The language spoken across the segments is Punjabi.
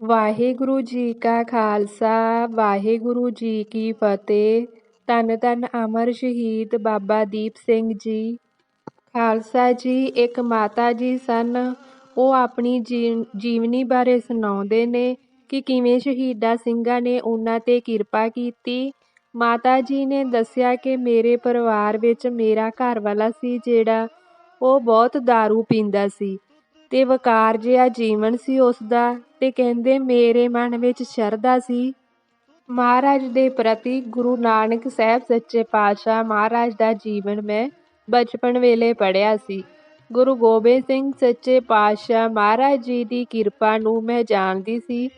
ਵਾਹਿਗੁਰੂ ਜੀ ਕਾ ਖਾਲਸਾ, ਵਾਹਿਗੁਰੂ ਜੀ ਕੀ ਫਤਿਹ। ਧੰਨ ਧੰਨ ਅਮਰ ਸ਼ਹੀਦ ਬਾਬਾ ਦੀਪ ਸਿੰਘ ਜੀ। ਖਾਲਸਾ ਜੀ, ਇੱਕ ਮਾਤਾ ਜੀ ਸਨ। ਉਹ ਆਪਣੀ ਜੀਵਨੀ ਬਾਰੇ ਸੁਣਾਉਂਦੇ ਨੇ ਕਿ ਕਿਵੇਂ ਸ਼ਹੀਦਾਂ ਸਿੰਘਾਂ ਨੇ ਉਹਨਾਂ ਤੇ ਕਿਰਪਾ ਕੀਤੀ। ਮਾਤਾ ਜੀ ਨੇ ਦੱਸਿਆ ਕਿ ਮੇਰੇ ਪਰਿਵਾਰ ਵਿੱਚ ਮੇਰਾ ਘਰ ਵਾਲਾ ਸੀ ਜਿਹੜਾ ਉਹ ਬਹੁਤ दारू ਪੀਂਦਾ ਸੀ। ਤੇ ਵਕਾਰ ਜਿਹਾ ਜੀਵਨ ਸੀ ਉਸ ਦਾ ਤੇ ਕਹਿੰਦੇ ਮੇਰੇ ਮਨ ਵਿੱਚ ਸ਼ਰਧਾ ਸੀ। ਮਹਾਰਾਜ ਦੇ ਪ੍ਰਤੀ ਗੁਰੂ ਨਾਨਕ ਸਾਹਿਬ ਸੱਚੇ ਪਾਤਸ਼ਾਹ ਮਹਾਰਾਜ ਦਾ ਜੀਵਨ ਮੈਂ ਬਚਪਨ ਵੇਲੇ ਪੜਿਆ ਸੀ। ਗੁਰੂ ਗੋਬਿੰਦ ਸਿੰਘ ਸੱਚੇ ਪਾਤਸ਼ਾਹ ਮਹਾਰਾਜ ਜੀ ਦੀ ਕਿਰਪਾ ਨੂੰ ਮੈਂ ਜਾਣਦੀ ਸੀ।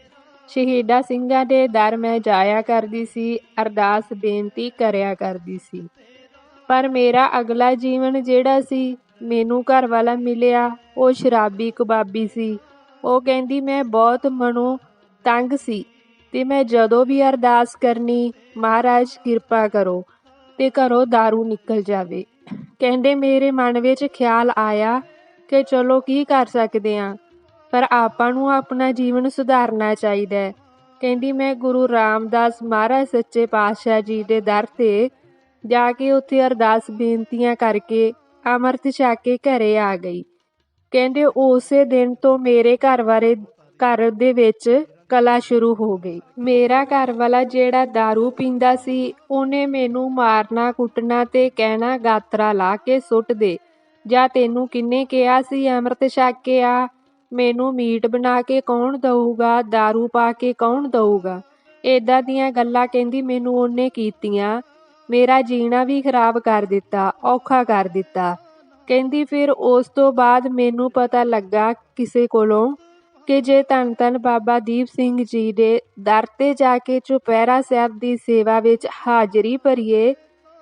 ਸ਼ਹੀਦਾਂ ਸਿੰਘਾਂ ਦੇ ਦਰ ਮੈਂ ਜਾਇਆ ਕਰਦੀ ਸੀ, ਅਰਦਾਸ ਬੇਨਤੀ ਕਰਿਆ ਕਰਦੀ ਸੀ। ਪਰ ਮੇਰਾ ਅਗਲਾ ਜੀਵਨ ਜਿਹੜਾ ਸੀ, ਮੈਨੂੰ ਘਰ ਵਾਲਾ ਮਿਲਿਆ। ਉਹ ਸ਼ਰਾਬੀ ਕਬਾਬੀ ਸੀ। ਉਹ ਕਹਿੰਦੀ, ਮੈਂ ਬਹੁਤ ਮਨੋਂ ਤੰਗ ਸੀ ਤੇ ਮੈਂ ਜਦੋਂ ਵੀ ਅਰਦਾਸ ਕਰਨੀ, ਮਹਾਰਾਜ ਕਿਰਪਾ ਕਰੋ ਤੇ ਘਰੋਂ दारू ਨਿਕਲ ਜਾਵੇ। ਕਹਿੰਦੇ, ਮੇਰੇ ਮਨ ਵਿੱਚ ਖਿਆਲ ਆਇਆ ਕਿ ਚਲੋ ਕੀ ਕਰ ਸਕਦੇ ਆ, ਪਰ ਆਪਾਂ ਨੂੰ ਆਪਣਾ ਜੀਵਨ ਸੁਧਾਰਨਾ ਚਾਹੀਦਾ ਹੈ। ਕਹਿੰਦੀ, ਮੈਂ ਗੁਰੂ ਰਾਮਦਾਸ ਮਹਾਰਾਜ ਸੱਚੇ ਪਾਤਸ਼ਾਹ ਜੀ ਦੇ ਦਰ ਤੇ ਜਾ ਕੇ ਉੱਥੇ ਅਰਦਾਸ ਬੇਨਤੀਆਂ ਕਰਕੇ ਅਮਰਤ ਛਕ ਕੇ ਘਰੇ ਆ ਗਈ। ਕਹਿੰਦੇ ਉਸੇ ਦਿਨ ਤੋਂ ਮੇਰੇ ਘਰ ਵਾਲੇ ਘਰ ਦੇ ਵਿੱਚ ਕਲਾ ਸ਼ੁਰੂ ਹੋ ਗਈ ਮੇਰਾ ਘਰ ਵਾਲਾ ਜਿਹੜਾ दारू ਪੀਂਦਾ ਸੀ ਉਹਨੇ ਮੈਨੂੰ ਮਾਰਨਾ ਕੁੱਟਣਾ ਤੇ ਕਹਿਣਾ ਗਾਤਰਾ ਲਾ ਕੇ ਸੁੱਟ ਦੇ ਜਾਂ ਤੈਨੂੰ ਕਿੰਨੇ ਕਿਹਾ ਸੀ ਅੰਮ੍ਰਿਤ ਛਕ ਕੇ ਆ ਮੈਨੂੰ ਮੀਟ ਬਣਾ ਕੇ ਕੌਣ ਦਊਗਾ दारू ਪਾ ਕੇ ਕੌਣ ਦਊਗਾ ਏਦਾਂ ਦੀਆਂ ਗੱਲਾਂ ਕਹਿੰਦੀ ਮੈਨੂੰ ਉਹਨੇ ਕੀਤੀਆਂ ਮੇਰਾ ਜੀਣਾ ਵੀ ਖਰਾਬ ਕਰ ਦਿੱਤਾ ਔਖਾ ਕਰ ਦਿੱਤਾ ਕਹਿੰਦੀ ਫਿਰ ਉਸ ਤੋਂ ਬਾਅਦ ਮੈਨੂੰ ਪਤਾ ਲੱਗਾ ਕਿਸੇ ਕੋਲੋਂ ਕਿ ਜੇ ਧੰਨ ਧੰਨ ਬਾਬਾ ਦੀਪ ਸਿੰਘ ਜੀ ਦੇ ਦਰ ਤੇ ਜਾ ਕੇ ਚੁਪਹਿਰਾ ਸਾਹਿਬ ਦੀ ਸੇਵਾ ਵਿੱਚ ਹਾਜ਼ਰੀ ਭਰੀਏ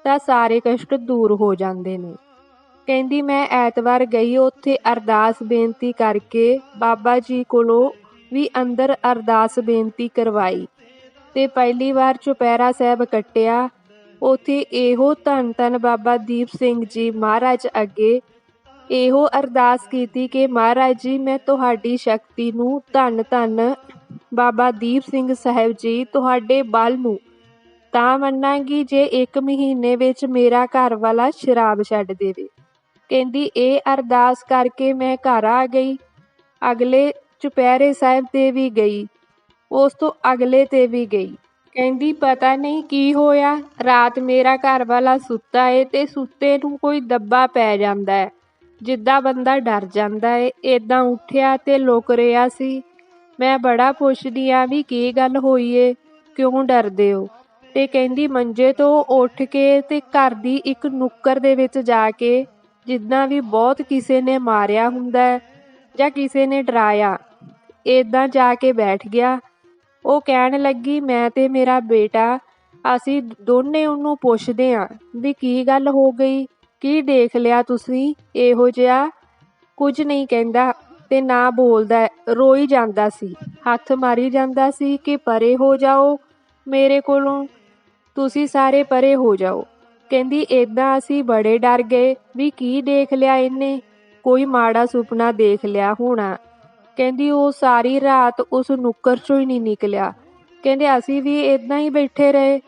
ਤਾਂ ਸਾਰੇ ਕਸ਼ਟ ਦੂਰ ਹੋ ਜਾਂਦੇ ਨੇ। ਕਹਿੰਦੀ ਮੈਂ ਐਤਵਾਰ ਗਈ ਉੱਥੇ ਅਰਦਾਸ ਬੇਨਤੀ ਕਰਕੇ ਬਾਬਾ ਜੀ ਕੋਲੋਂ ਵੀ ਅੰਦਰ ਅਰਦਾਸ ਬੇਨਤੀ ਕਰਵਾਈ ਤੇ ਪਹਿਲੀ ਵਾਰ ਚੁਪਹਿਰਾ ਸਾਹਿਬ ਕੱਟਿਆ ਉਥੇ ਇਹੋ ਧੰਨ ਧੰਨ ਬਾਬਾ ਦੀਪ ਸਿੰਘ ਜੀ ਮਹਾਰਾਜ ਅੱਗੇ ਇਹੋ ਅਰਦਾਸ ਕੀਤੀ ਕਿ ਮਹਾਰਾਜ ਜੀ, ਮੈਂ ਤੁਹਾਡੀ ਸ਼ਕਤੀ ਨੂੰ ਧੰਨ ਧੰਨ ਬਾਬਾ ਦੀਪ ਸਿੰਘ ਸਾਹਿਬ ਜੀ ਤੁਹਾਡੇ ਬਲ ਨੂੰ ਤਾਂ ਮੰਨਾਂਗੀ ਜੇ ਇੱਕ ਮਹੀਨੇ ਵਿੱਚ ਮੇਰਾ ਘਰ ਵਾਲਾ ਸ਼ਰਾਬ ਛੱਡ ਦੇਵੇ। ਕਹਿੰਦੀ, ਇਹ ਅਰਦਾਸ ਕਰਕੇ ਮੈਂ ਘਰ ਆ ਗਈ। ਅਗਲੇ ਚੁਪਹਿਰੇ ਸਾਹਿਬ ਤੇ ਵੀ ਗਈ। ਉਸ ਤੋਂ ਅਗਲੇ ਤੇ ਵੀ ਗਈ। ਕਹਿੰਦੀ, ਪਤਾ ਨਹੀਂ ਕੀ ਹੋਇਆ। ਰਾਤ ਮੇਰਾ ਘਰ ਵਾਲਾ ਸੁੱਤਾ ਏ ਤੇ ਸੁੱਤੇ ਨੂੰ ਕੋਈ ਦੱਬਾ ਪੈ ਜਾਂਦਾ ਹੈ ਜਿੱਦਾਂ ਬੰਦਾ ਡਰ ਜਾਂਦਾ ਏ, ਏਦਾਂ ਉੱਠਿਆ ਤੇ ਲੁਕ ਰਿਹਾ ਸੀ। ਮੈਂ ਬੜਾ ਪੁੱਛਦੀ ਆ ਵੀ ਕੀ ਗੱਲ ਹੋਈ ਏ, ਕਿਉਂ ਡਰਦੇ ਹੋ? ਤੇ ਕਹਿੰਦੀ, ਮੰਜੇ ਤੋਂ ਉੱਠ ਕੇ ਤੇ ਘਰ ਦੀ ਇੱਕ ਨੁੱਕਰ ਦੇ ਵਿੱਚ ਜਾ ਕੇ ਜਿੱਦਾਂ ਵੀ ਬਹੁਤ ਕਿਸੇ ਨੇ ਮਾਰਿਆ ਹੁੰਦਾ ਜਾਂ ਕਿਸੇ ਨੇ ਡਰਾਇਆ, ਏਦਾਂ ਜਾ ਕੇ ਬੈਠ ਗਿਆ। ਉਹ ਕਹਿਣ ਲੱਗੀ, ਮੈਂ ਤੇ ਮੇਰਾ ਬੇਟਾ, ਅਸੀਂ ਦੋਨੇ ਉਹਨੂੰ ਪੁੱਛਦੇ ਆਂ ਵੀ ਕੀ ਗੱਲ ਹੋ ਗਈ? ਕੀ ਦੇਖ ਲਿਆ ਤੁਸੀਂ? ਇਹੋ ਜਿਹਾ ਕੁਝ ਨਹੀਂ ਕਹਿੰਦਾ ਤੇ ਨਾ ਬੋਲਦਾ। ਰੋਈ ਜਾਂਦਾ ਸੀ। ਹੱਥ ਮਾਰੀ ਜਾਂਦਾ ਸੀ ਕਿ ਪਰੇ ਹੋ ਜਾਓ, ਮੇਰੇ ਕੋਲੋਂ। ਤੁਸੀਂ ਸਾਰੇ ਪਰੇ ਹੋ ਜਾਓ। ਕਹਿੰਦੀ, ਏਦਾਂ ਅਸੀਂ ਬੜੇ ਡਰ ਗਏ ਵੀ ਕੀ ਦੇਖ ਲਿਆ ਇਹਨੇ? ਕੋਈ ਮਾੜਾ ਸੁਪਨਾ ਦੇਖ ਲਿਆ ਹੋਣਾ। ਕਹਿੰਦੀ ਉਹ ਸਾਰੀ ਰਾਤ ਉਸ ਨੁੱਕਰ ਚੋਂ ਹੀ ਨਹੀਂ ਨਿਕਲਿਆ। ਕਹਿੰਦੇ ਅਸੀਂ ਵੀ ਇਦਾਂ ਹੀ ਬੈਠੇ ਰਹੇ।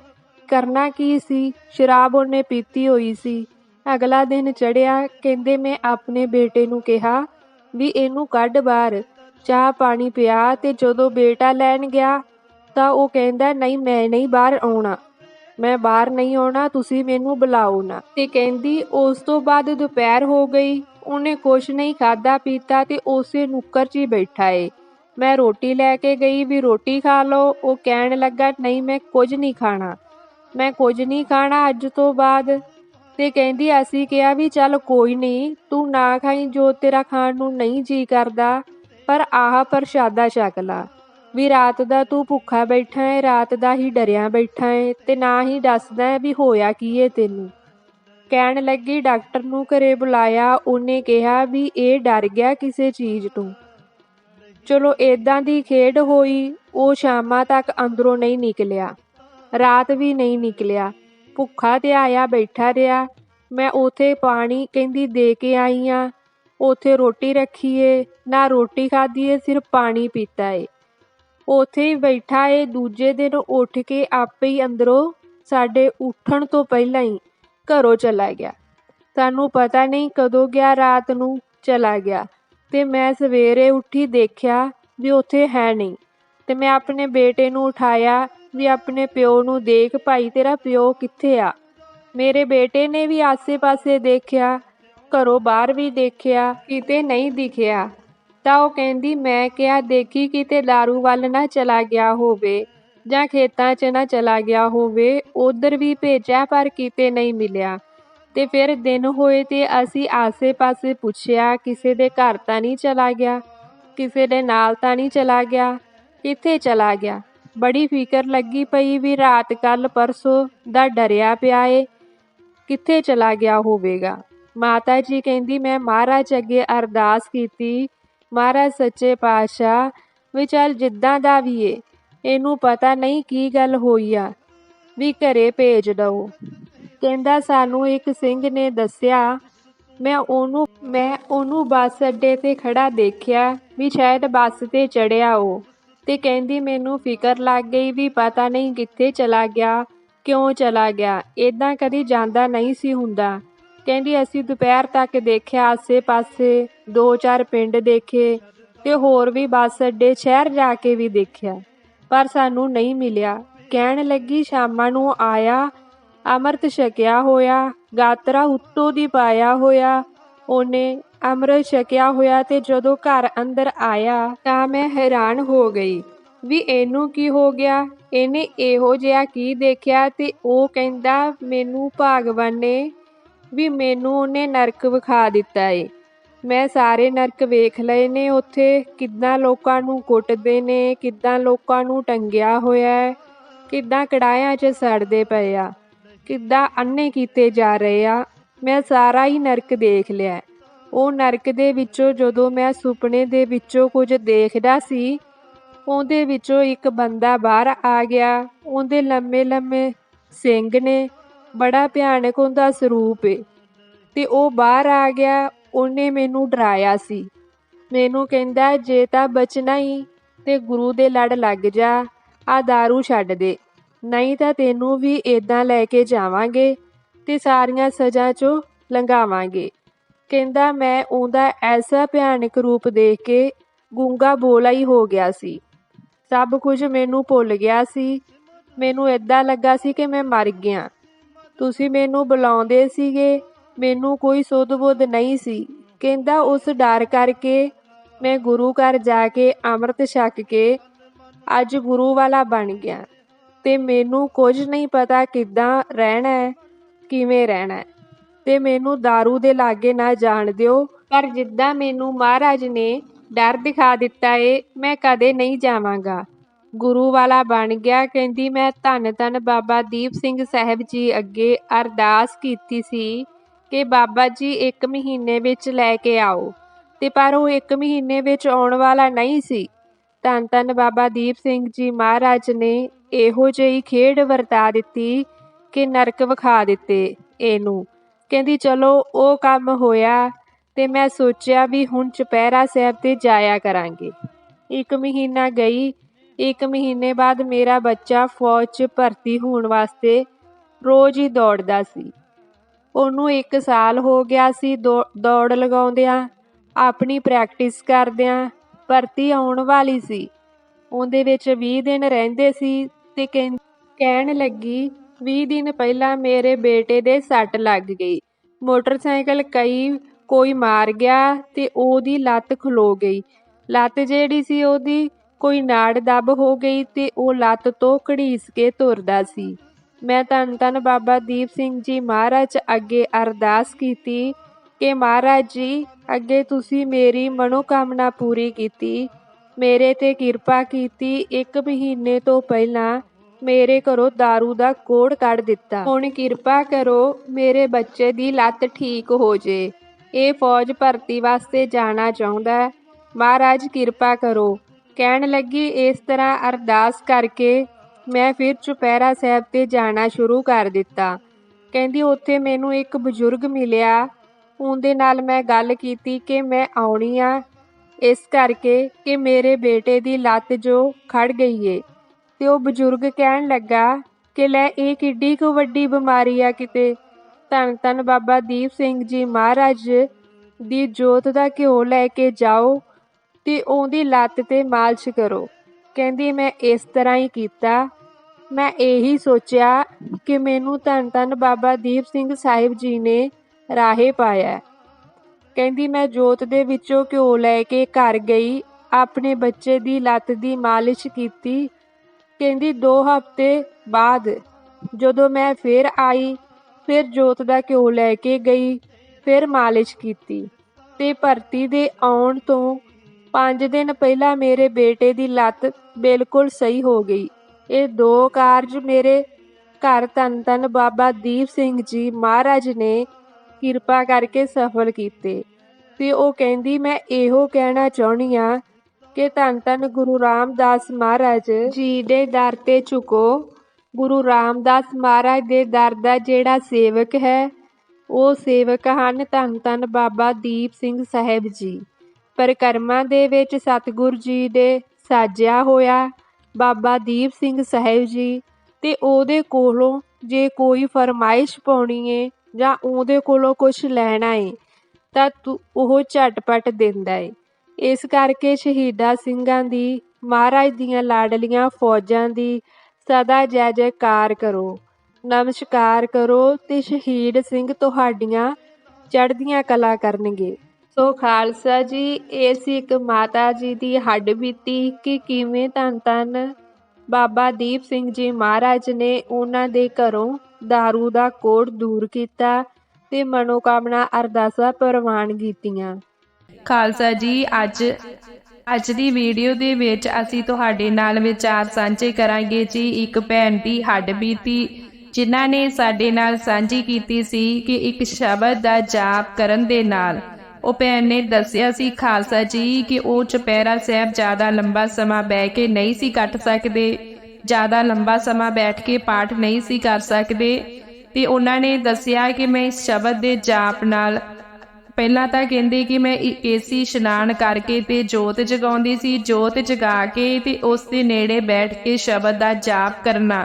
ਕਰਨਾ ਕੀ ਸੀ? ਸ਼ਰਾਬ ਉਹਨੇ ਪੀਤੀ ਹੋਈ ਸੀ। ਅਗਲਾ ਦਿਨ ਚੜਿਆ। ਕਹਿੰਦੇ ਮੈਂ ਆਪਣੇ ਬੇਟੇ ਨੂੰ ਕਿਹਾ ਵੀ ਇਹਨੂੰ ਕੱਢ ਬਾਹਰ। ਚਾਹ ਪਾਣੀ ਪਿਆ ਤੇ ਜਦੋਂ ਬੇਟਾ ਲੈਣ ਗਿਆ ਤਾਂ ਉਹ ਕਹਿੰਦਾ, ਨਹੀਂ, ਮੈਂ ਨਹੀਂ ਬਾਹਰ ਆਉਣਾ। ਮੈਂ ਬਾਹਰ ਨਹੀਂ ਆਉਣਾ, ਤੁਸੀਂ ਮੈਨੂੰ ਬੁਲਾਓ ਨਾ। ਤੇ ਕਹਿੰਦੀ, ਉਸ ਤੋਂ ਬਾਅਦ ਦੁਪਹਿਰ ਹੋ ਗਈ। ਉਹਨੇ ਕੁਛ ਨਹੀਂ ਖਾਦਾ ਪੀਤਾ ਤੇ ਉਸੇ ਨੁੱਕਰ 'ਚ ਹੀ ਬੈਠਾ ਏ। ਮੈਂ ਰੋਟੀ ਲੈ ਕੇ ਗਈ, ਵੀ ਰੋਟੀ ਖਾ ਲਓ। ਉਹ ਕਹਿਣ ਲੱਗਾ, ਨਹੀਂ, ਮੈਂ ਕੁਝ ਨਹੀਂ ਖਾਣਾ। ਮੈਂ ਕੁਝ ਨਹੀਂ ਖਾਣਾ ਅੱਜ ਤੋਂ ਬਾਅਦ। ਤੇ ਕਹਿੰਦੀ, ਅਸੀਂ ਕਿਹਾ ਵੀ ਚੱਲ ਕੋਈ ਨਹੀਂ, ਤੂੰ ਨਾ ਖਾਈ ਜੋ ਤੇਰਾ ਖਾਣ ਨੂੰ ਨਹੀਂ ਜੀ ਕਰਦਾ, ਪਰ ਆਹ ਪ੍ਰਸ਼ਾਦਾ ਛਕ ਲਾ। ਵੀ ਰਾਤ ਦਾ ਤੂੰ ਭੁੱਖਾ ਬੈਠਾ ਹੈ ਰਾਤ ਦਾ ਹੀ ਡਰਿਆ ਬੈਠਾ ਹੈ ਤੇ ਨਾ ਹੀ ਦੱਸਦਾ ਵੀ ਹੋਇਆ ਕੀ ਹੈ ਤੈਨੂੰ। ਕਹਿਣ ਲੱਗੀ ਡਾਕਟਰ ਨੂੰ ਘਰੇ ਬੁਲਾਇਆ, ਉਹਨੇ ਕਿਹਾ ਵੀ ਇਹ ਡਰ ਗਿਆ ਕਿਸੇ ਚੀਜ਼ ਤੋਂ। ਚਲੋ ਇਦਾਂ ਦੀ ਖੇਡ ਹੋਈ, ਉਹ ਸ਼ਾਮਾਂ ਤੱਕ ਅੰਦਰੋਂ ਨਹੀਂ ਨਿਕਲਿਆ। ਰਾਤ ਵੀ ਨਹੀਂ ਨਿਕਲਿਆ। ਭੁੱਖਾ ਤੇ ਆਇਆ, ਬੈਠਾ ਰਿਹਾ। ਮੈਂ ਉਥੇ ਪਾਣੀ ਕਹਿੰਦੀ ਦੇ ਕੇ ਆਈ ਆ। ਉਥੇ ਰੋਟੀ ਰੱਖੀਏ ਨਾ ਰੋਟੀ ਖਾਧੀ ਏ, ਸਿਰਫ ਪਾਣੀ ਪੀਤਾ ਏ। ਉੱਥੇ ਹੀ ਬੈਠਾ ਏ, ਦੂਜੇ ਦਿਨ ਉੱਠ ਕੇ ਆਪੇ ਹੀ ਅੰਦਰੋਂ ਸਾਡੇ ਉੱਠਣ ਤੋਂ ਪਹਿਲਾਂ ਹੀ ਘਰੋਂ ਚਲਾ ਗਿਆ। ਸਾਨੂੰ ਪਤਾ ਨਹੀਂ ਕਦੋਂ ਗਿਆ, ਰਾਤ ਨੂੰ ਚਲਾ ਗਿਆ ਤੇ ਮੈਂ ਸਵੇਰੇ ਉੱਠੀ ਦੇਖਿਆ ਵੀ ਉੱਥੇ ਹੈ ਨਹੀਂ ਤੇ ਮੈਂ ਆਪਣੇ ਬੇਟੇ ਨੂੰ ਉਠਾਇਆ ਵੀ ਆਪਣੇ ਪਿਓ ਨੂੰ ਦੇਖ, ਭਾਈ, ਤੇਰਾ ਪਿਓ ਕਿੱਥੇ ਆ? ਮੇਰੇ ਬੇਟੇ ਨੇ ਵੀ ਆਸੇ-ਪਾਸੇ ਦੇਖਿਆ, ਘਰੋਂ ਬਾਹਰ ਵੀ ਦੇਖਿਆ, ਕਿਤੇ ਨਹੀਂ ਦਿਖਿਆ। ਤਾਂ ਉਹ ਕਹਿੰਦੀ, ਮੈਂ ਕਿਹਾ, ਦੇਖੀ ਕਿਤੇ ਦਾਰੂ ਵੱਲ ਨਾ ਚਲਾ ਗਿਆ ਹੋਵੇ ਜਾਂ ਖੇਤਾਂ 'ਚ ਨਾ ਚਲਾ ਗਿਆ ਹੋਵੇ, ਉਧਰ ਵੀ ਭੇਜਿਆ ਪਰ ਕਿਤੇ ਨਹੀਂ ਮਿਲਿਆ। ਤੇ ਫਿਰ ਦਿਨ ਹੋਏ ਤੇ ਅਸੀਂ ਆਸੇ-ਪਾਸੇ ਪੁੱਛਿਆ, ਕਿਸੇ ਦੇ ਘਰ ਤਾਂ ਨਹੀਂ ਚਲਾ ਗਿਆ, ਕਿਸੇ ਦੇ ਨਾਲ ਤਾਂ ਨਹੀਂ ਚਲਾ ਗਿਆ, ਕਿੱਥੇ ਚਲਾ ਗਿਆ? ਬੜੀ ਫਿਕਰ ਲੱਗੀ ਪਈ ਵੀ ਰਾਤ ਕੱਲ ਪਰਸੋਂ ਦਾ ਡਰਿਆ ਪਿਆ ਏ, ਕਿੱਥੇ ਚਲਾ ਗਿਆ ਹੋਵੇਗਾ? ਮਾਤਾ ਜੀ ਕਹਿੰਦੀ, ਮੈਂ ਮਹਾਰਾਜ ਅੱਗੇ ਅਰਦਾਸ ਕੀਤੀ ਮਹਾਰਾਜ ਸੱਚੇ ਪਾਤਸ਼ਾਹ, ਵੀ ਚੱਲ ਜਿੱਦਾਂ ਦਾ ਵੀ ਏ, ਇਹਨੂੰ ਪਤਾ ਨਹੀਂ ਕੀ ਗੱਲ ਹੋਈ ਆ, ਵੀ ਘਰੇ ਭੇਜ ਦਓ। ਕਹਿੰਦਾ ਸਾਨੂੰ ਇੱਕ ਸਿੰਘ ਨੇ ਦੱਸਿਆ, ਮੈਂ ਉਹਨੂੰ ਮੈਂ ਉਹਨੂੰ ਬੱਸ ਅੱਡੇ ਤੇ ਖੜਾ ਦੇਖਿਆ, ਵੀ ਸ਼ਾਇਦ ਬੱਸ ਤੇ ਚੜਿਆ ਉਹ। ਤੇ ਕਹਿੰਦੀ ਮੈਨੂੰ ਫਿਕਰ ਲੱਗ ਗਈ ਵੀ ਪਤਾ ਨਹੀਂ ਕਿੱਥੇ ਚਲਾ ਗਿਆ, ਕਿਉਂ ਚਲਾ ਗਿਆ ਇਦਾਂ ਕਦੀ ਜਾਂਦਾ ਨਹੀਂ ਸੀ ਹੁੰਦਾ। ਕਹਿੰਦੀ ਅਸੀਂ ਦੁਪਹਿਰ ਤੱਕ ਦੇਖਿਆ ਆਸੇ-ਪਾਸੇ ਦੋ ਚਾਰ ਪਿੰਡ ਦੇਖੇ ਤੇ ਹੋਰ ਵੀ ਬੱਸ ਅੱਡੇ ਸ਼ਹਿਰ ਜਾ ਕੇ ਵੀ ਦੇਖਿਆ। ਪਰ ਸਾਨੂੰ ਨਹੀਂ ਮਿਲਿਆ। ਕਹਿਣ ਲੱਗੀ, ਸ਼ਾਮਾਂ ਨੂੰ ਆਇਆ, ਅੰਮ੍ਰਿਤ ਛਕਿਆ ਹੋਇਆ, ਗਾਤਰਾ ਉੱਤੋਂ ਦੀ ਪਾਇਆ ਹੋਇਆ। ਉਹਨੇ ਅੰਮ੍ਰਿਤ ਛਕਿਆ ਹੋਇਆ ਤੇ ਜਦੋਂ ਘਰ ਅੰਦਰ ਆਇਆ ਤਾਂ ਮੈਂ ਹੈਰਾਨ ਹੋ ਗਈ ਵੀ ਇਹਨੂੰ ਕੀ ਹੋ ਗਿਆ? ਇਹਨੇ ਇਹੋ ਜਿਹਾ ਕੀ ਦੇਖਿਆ ਤੇ ਉਹ ਕਹਿੰਦਾ, ਮੈਨੂੰ ਭਾਗਵਾਨ ਨੇ ਵੀ ਮੈਨੂੰ ਉਹਨੇ ਨਰਕ ਵਿਖਾ ਦਿੱਤਾ ਏ। ਮੈਂ ਸਾਰੇ ਨਰਕ ਵੇਖ ਲਏ ਨੇ, ਉੱਥੇ ਕਿੱਦਾਂ ਲੋਕਾਂ ਨੂੰ ਕੁੱਟਦੇ ਨੇ, ਕਿੱਦਾਂ ਲੋਕਾਂ ਨੂੰ ਟੰਗਿਆ ਹੋਇਆ ਹੈ, ਕਿੱਦਾਂ ਕੜਾਇਆਂ 'ਚ ਸੜਦੇ ਪਏ ਆ, ਕਿੱਦਾਂ ਅੰਨੇ ਕੀਤੇ ਜਾ ਰਹੇ ਆ, ਮੈਂ ਸਾਰਾ ਹੀ ਨਰਕ ਦੇਖ ਲਿਆ ਉਹ ਨਰਕ ਦੇ ਵਿੱਚੋਂ ਜਦੋਂ ਮੈਂ ਸੁਪਨੇ ਦੇ ਵਿੱਚੋਂ ਕੁਝ ਦੇਖਦਾ ਸੀ, ਉਹਦੇ ਵਿੱਚੋਂ ਇੱਕ ਬੰਦਾ ਬਾਹਰ ਆ ਗਿਆ, ਉਹਦੇ ਲੰਮੇ ਲੰਮੇ ਸਿੰਘ ਨੇ, ਬੜਾ ਭਿਆਨਕ ਉਹਦਾ ਸਰੂਪ ਏ, ਤੇ ਉਹ ਬਾਹਰ ਆ ਗਿਆ ਉਹਨੇ ਮੈਨੂੰ ਡਰਾਇਆ ਸੀ। ਮੈਨੂੰ ਕਹਿੰਦਾ, ਜੇ ਤਾਂ ਬਚਣਾ ਹੀ ਤੇ ਗੁਰੂ ਦੇ ਲੜ ਲੱਗ ਜਾ, ਆ दारू ਛੱਡ ਦੇ। ਨਹੀਂ ਤਾਂ ਤੈਨੂੰ ਵੀ ਇਦਾਂ ਲੈ ਕੇ ਜਾਵਾਂਗੇ ਤੇ ਸਾਰੀਆਂ ਸਜ਼ਾ ਚੋਂ ਲੰਘਾਵਾਂਗੇ। ਕਹਿੰਦਾ, ਮੈਂ ਉਹਦਾ ਐਸਾ ਭਿਆਨਕ ਰੂਪ ਦੇਖ ਕੇ ਗੂੰਗਾ ਬੋਲਾ ਹੀ ਹੋ ਗਿਆ ਸੀ। ਸਭ ਕੁਝ ਮੈਨੂੰ ਭੁੱਲ ਗਿਆ ਸੀ। ਮੈਨੂੰ ਇਦਾਂ ਲੱਗਾ ਸੀ ਕਿ ਮੈਂ ਮਰ ਗਿਆ। ਤੁਸੀਂ ਮੈਨੂੰ ਬੁਲਾਉਂਦੇ ਸੀਗੇ ਮੈਨੂੰ ਕੋਈ ਸੁੱਧ ਬੁੱਧ ਨਹੀਂ ਸੀ। ਕਹਿੰਦਾ ਉਸ ਡਰ ਕਰਕੇ ਮੈਂ ਗੁਰੂ ਘਰ ਜਾ ਕੇ ਅੰਮ੍ਰਿਤ ਛਕ ਕੇ ਅੱਜ ਗੁਰੂ ਵਾਲਾ ਬਣ ਗਿਆ। ਤੇ ਮੈਨੂੰ ਕੁਝ ਨਹੀਂ ਪਤਾ ਕਿੱਦਾਂ ਰਹਿਣਾ ਹੈ, ਕਿਵੇਂ ਰਹਿਣਾ ਹੈ। ਤੇ ਮੈਨੂੰ दारू ਦੇ ਲਾਗੇ ਨਾ ਜਾਣ ਦਿਓ। ਪਰ ਜਿੱਦਾਂ ਮੈਨੂੰ ਮਹਾਰਾਜ ਨੇ ਡਰ ਦਿਖਾ ਦਿੱਤਾ ਏ, ਮੈਂ ਕਦੇ ਨਹੀਂ ਜਾਵਾਂਗਾ। ਗੁਰੂ ਵਾਲਾ ਬਣ ਗਿਆ। ਕਹਿੰਦੀ ਮੈਂ ਧੰਨ ਧੰਨ ਬਾਬਾ ਦੀਪ ਸਿੰਘ ਸਾਹਿਬ ਜੀ ਅੱਗੇ ਅਰਦਾਸ ਕੀਤੀ ਸੀ। ਕਿ ਬਾਬਾ ਜੀ ਇੱਕ ਮਹੀਨੇ ਵਿੱਚ ਲੈ ਕੇ ਆਓ। ਤੇ ਪਰ ਉਹ ਇੱਕ ਮਹੀਨੇ ਵਿੱਚ ਆਉਣ ਵਾਲਾ ਨਹੀਂ ਸੀ। ਧੰਨ ਧੰਨ ਬਾਬਾ ਦੀਪ ਸਿੰਘ ਜੀ ਮਹਾਰਾਜ ਨੇ ਇਹੋ ਜਿਹੀ ਖੇਡ ਵਰਤਾ ਦਿੱਤੀ ਕਿ ਨਰਕ ਵਿਖਾ ਦਿੱਤੇ ਇਹਨੂੰ। ਕਹਿੰਦੀ, ਚਲੋ, ਉਹ ਕੰਮ ਹੋਇਆ ਤੇ ਮੈਂ ਸੋਚਿਆ ਵੀ ਹੁਣ ਚੁਪਹਿਰਾ ਸਾਹਿਬ ਤੇ ਜਾਇਆ ਕਰਾਂਗੇ। ਇੱਕ ਮਹੀਨਾ ਗਈ, ਇੱਕ ਮਹੀਨੇ ਬਾਅਦ ਮੇਰਾ ਬੱਚਾ ਫੌਜ 'ਚ ਭਰਤੀ ਹੋਣ ਵਾਸਤੇ ਰੋਜ਼ ਹੀ ਦੌੜਦਾ ਸੀ। ਉਹਨੂੰ 1 ਸਾਲ ਹੋ ਗਿਆ ਸੀ ਦੌੜ ਲਗਾਉਂਦਿਆਂ, ਆਪਣੀ ਪ੍ਰੈਕਟਿਸ ਕਰਦਿਆਂ, ਭਰਤੀ ਆਉਣ ਵਾਲੀ ਸੀ। ਉਹਦੇ ਵਿੱਚ 20 ਦਿਨ ਰਹਿੰਦੇ ਸੀ ਤੇ ਕਹਿਣ ਲੱਗੀ 20 ਦਿਨ ਪਹਿਲਾਂ ਮੇਰੇ ਬੇਟੇ ਦੇ ਸੱਟ ਲੱਗ ਗਈ। ਮੋਟਰਸਾਈਕਲ ਕਈ, ਕੋਈ ਮਾਰ ਗਿਆ ਤੇ ਉਹਦੀ ਲੱਤ ਖਲੋ ਗਈ। ਲੱਤ ਜਿਹੜੀ ਸੀ ਉਹਦੀ, ਕੋਈ ਨਾੜ ਦੱਬ ਹੋ ਗਈ ਤੇ ਉਹ ਲੱਤ ਤੋਂ ਘੜੀਸ ਕੇ ਤੁਰਦਾ ਸੀ। ਮੈਂ ਧੰਨ ਧੰਨ ਬਾਬਾ ਦੀਪ ਸਿੰਘ ਜੀ ਮਹਾਰਾਜ ਅੱਗੇ ਅਰਦਾਸ ਕੀਤੀ ਕਿ ਮਹਾਰਾਜ ਜੀ, ਅੱਗੇ ਤੁਸੀਂ ਮੇਰੀ ਮਨੋਕਾਮਨਾ ਪੂਰੀ ਕੀਤੀ, ਮੇਰੇ ਤੇ ਕਿਰਪਾ ਕੀਤੀ, ਇੱਕ ਮਹੀਨੇ ਤੋਂ ਪਹਿਲਾਂ ਮੇਰੇ ਘਰੋਂ दारू ਦਾ ਕੋੜ ਕੱਢ ਦਿੱਤਾ। ਹੁਣ ਕਿਰਪਾ ਕਰੋ ਮੇਰੇ ਬੱਚੇ ਦੀ ਲੱਤ ਠੀਕ ਹੋ ਜੇ। ਇਹ ਫੌਜ ਭਰਤੀ ਵਾਸਤੇ ਜਾਣਾ ਚਾਹੁੰਦਾ ਮਹਾਰਾਜ ਕਿਰਪਾ ਕਰੋ। ਕਹਿਣ ਲੱਗੀ ਇਸ ਤਰ੍ਹਾਂ ਅਰਦਾਸ ਕਰਕੇ ਮੈਂ ਫਿਰ ਚੁਪਹਿਰਾ ਸਾਹਿਬ ਤੇ ਜਾਣਾ ਸ਼ੁਰੂ ਕਰ ਦਿੱਤਾ। ਕਹਿੰਦੀ, ਉੱਥੇ ਮੈਨੂੰ ਇੱਕ ਬਜ਼ੁਰਗ ਮਿਲਿਆ। ਉਹਦੇ ਨਾਲ ਮੈਂ ਗੱਲ ਕੀਤੀ ਕਿ ਮੈਂ ਆਉਣੀ ਆ। ਇਸ ਕਰਕੇ ਕਿ ਮੇਰੇ ਬੇਟੇ ਦੀ ਲੱਤ ਜੋ ਖੜ ਗਈ ਏ। ਤੇ ਉਹ ਬਜ਼ੁਰਗ ਕਹਿਣ ਲੱਗਾ ਕਿ, ਲੈ, ਇਹ ਕਿੱਡੀ ਕੁ ਵੱਡੀ ਬਿਮਾਰੀ ਆ ਕਿਤੇ। ਧੰਨ ਧੰਨ ਬਾਬਾ ਦੀਪ ਸਿੰਘ ਜੀ ਮਹਾਰਾਜ ਦੀ ਜੋਤ ਦਾ ਘਿਓ ਲੈ ਕੇ ਜਾਓ ਤੇ ਉਹਦੀ ਲੱਤ ਤੇ ਮਾਲਸ਼ ਕਰੋ। ਕਹਿੰਦੀ, ਮੈਂ ਇਸ ਤਰ੍ਹਾਂ ਹੀ ਕੀਤਾ। ਮੈਂ ਇਹੀ ਸੋਚਿਆ ਕਿ ਮੈਨੂੰ ਧੰਨ ਧੰਨ ਬਾਬਾ ਦੀਪ ਸਿੰਘ ਸਾਹਿਬ ਜੀ ਨੇ ਰਾਹੇ ਪਾਇਆ। ਕਹਿੰਦੀ, ਮੈਂ ਜੋਤ ਦੇ ਵਿੱਚੋਂ ਘਿਓ ਲੈ ਕੇ ਘਰ ਗਈ, ਆਪਣੇ ਬੱਚੇ ਦੀ ਲੱਤ ਦੀ ਮਾਲਿਸ਼ ਕੀਤੀ। ਕਹਿੰਦੀ 2 ਹਫ਼ਤੇ ਬਾਅਦ ਜਦੋਂ ਮੈਂ ਫਿਰ ਆਈ, ਫਿਰ ਜੋਤ ਦਾ ਘਿਓ ਲੈ ਕੇ ਗਈ, ਫਿਰ ਮਾਲਿਸ਼ ਕੀਤੀ ਤੇ ਭਰਤੀ ਦੇ ਆਉਣ ਤੋਂ 5 ਦਿਨ ਪਹਿਲਾਂ ਮੇਰੇ ਬੇਟੇ ਦੀ ਲੱਤ ਬਿਲਕੁਲ ਸਹੀ ਹੋ ਗਈ। ਇਹ ਦੋ ਕਾਰਜ ਮੇਰੇ ਘਰ ਧੰਨ ਧੰਨ ਬਾਬਾ ਦੀਪ ਸਿੰਘ ਜੀ ਮਹਾਰਾਜ ਨੇ ਕਿਰਪਾ ਕਰਕੇ ਸਫਲ ਕੀਤੇ। ਤੇ ਉਹ ਕਹਿੰਦੀ, ਮੈਂ ਇਹੋ ਕਹਿਣਾ ਚਾਹੁੰਦੀ ਆ ਕਿ ਧੰਨ ਧੰਨ ਗੁਰੂ ਰਾਮਦਾਸ ਮਹਾਰਾਜ ਜੀ ਦੇ ਦਰ ਤੇ ਝੁਕੋ। ਗੁਰੂ ਰਾਮਦਾਸ ਮਹਾਰਾਜ ਦੇ ਦਰ ਦਾ ਜਿਹੜਾ ਸੇਵਕ ਹੈ, ਉਹ ਸੇਵਕ ਹਨ ਧੰਨ ਧੰਨ ਬਾਬਾ ਦੀਪ ਸਿੰਘ ਸਾਹਿਬ ਜੀ। ਪਰਿਕਰਮਾ ਦੇ ਵਿੱਚ ਸਤਿਗੁਰ ਜੀ ਦੇ ਸਾਜਿਆ ਹੋਇਆ ਬਾਬਾ ਦੀਪ ਸਿੰਘ ਸਾਹਿਬ ਜੀ ਤੇ ਉਹਦੇ ਕੋਲੋਂ ਜੇ ਕੋਈ ਫਰਮਾਇਸ਼ ਪਾਉਣੀ ਏ ਜਾਂ ਉਹਦੇ ਕੋਲੋਂ ਕੁਝ ਲੈਣਾ ਏ, ਤਾਂ ਤੂੰ ਉਹ ਝਟਪਟ ਦਿੰਦਾ ਏ। ਇਸ ਕਰਕੇ ਸ਼ਹੀਦਾਂ ਸਿੰਘਾਂ ਦੀ, ਮਹਾਰਾਜ ਦੀਆਂ ਲਾਡਲੀਆਂ ਫੌਜਾਂ ਦੀ ਸਦਾ ਜੈ ਜੈਕਾਰ ਕਰੋ। ਨਮਸਕਾਰ ਕਰੋ ਤੇ ਸ਼ਹੀਦ ਸਿੰਘ ਤੁਹਾਡੀਆਂ ਚੜ੍ਹਦੀਆਂ ਕਲਾ ਕਰਨਗੇ। ਸੋ ਖਾਲਸਾ ਜੀ, ਇਹ ਸੀ ਇੱਕ ਮਾਤਾ ਜੀ ਦੀ ਹੱਡ ਬੀਤੀ ਕਿ ਕਿਵੇਂ ਧੰਨ ਧੰਨ ਬਾਬਾ ਦੀਪ ਸਿੰਘ ਜੀ ਮਹਾਰਾਜ ਨੇ ਉਹਨਾਂ ਦੇ ਘਰੋਂ दारू ਦਾ ਕੋੜ ਦੂਰ ਕੀਤਾ ਤੇ ਮਨੋਕਾਮਨਾ ਅਰਦਾਸਾਂ ਪ੍ਰਵਾਨ ਕੀਤੀਆਂ। ਖਾਲਸਾ ਜੀ, ਅੱਜ ਅੱਜ ਦੀ ਵੀਡੀਓ ਦੇ ਵਿੱਚ ਅਸੀਂ ਤੁਹਾਡੇ ਨਾਲ ਵਿਚਾਰ ਸਾਂਝੇ ਕਰਾਂਗੇ ਜੀ। ਇੱਕ ਭੈਣ ਦੀ ਹੱਡ ਬੀਤੀ, ਜਿਨ੍ਹਾਂ ਨੇ ਸਾਡੇ ਨਾਲ ਸਾਂਝੀ ਕੀਤੀ ਸੀ ਕਿ ਇੱਕ ਸ਼ਬਦ ਦਾ ਜਾਪ ਕਰਨ ਦੇ ਨਾਲ ਉਹ ਭੈਣ ਨੇ ਦੱਸਿਆ ਸੀ ਖਾਲਸਾ ਜੀ ਕਿ ਉਹ ਚੁਪਹਿਰਾ ਸਾਹਿਬ ਜ਼ਿਆਦਾ ਲੰਬਾ ਸਮਾਂ ਬਹਿ ਕੇ ਨਹੀਂ ਸੀ ਕੱਟ ਸਕਦੇ, ਜ਼ਿਆਦਾ ਲੰਬਾ ਸਮਾਂ ਬੈਠ ਕੇ ਪਾਠ ਨਹੀਂ ਸੀ ਕਰ ਸਕਦੇ ਤੇ ਉਹਨਾਂ ਨੇ ਦੱਸਿਆ ਕਿ ਮੈਂ ਇਸ ਸ਼ਬਦ ਦੇ ਜਾਪ ਨਾਲ ਪਹਿਲਾਂ ਤਾਂ ਕਹਿੰਦੇ ਕਿ ਮੈਂ ਏਸੀ ਇਸ਼ਨਾਨ ਕਰਕੇ ਤੇ ਜੋਤ ਜਗਾਉਂਦੀ ਸੀ, ਜੋਤ ਜਗਾ ਕੇ ਤੇ ਉਸ ਦੇ ਨੇੜੇ ਬੈਠ ਕੇ ਸ਼ਬਦ ਦਾ ਜਾਪ ਕਰਨਾ।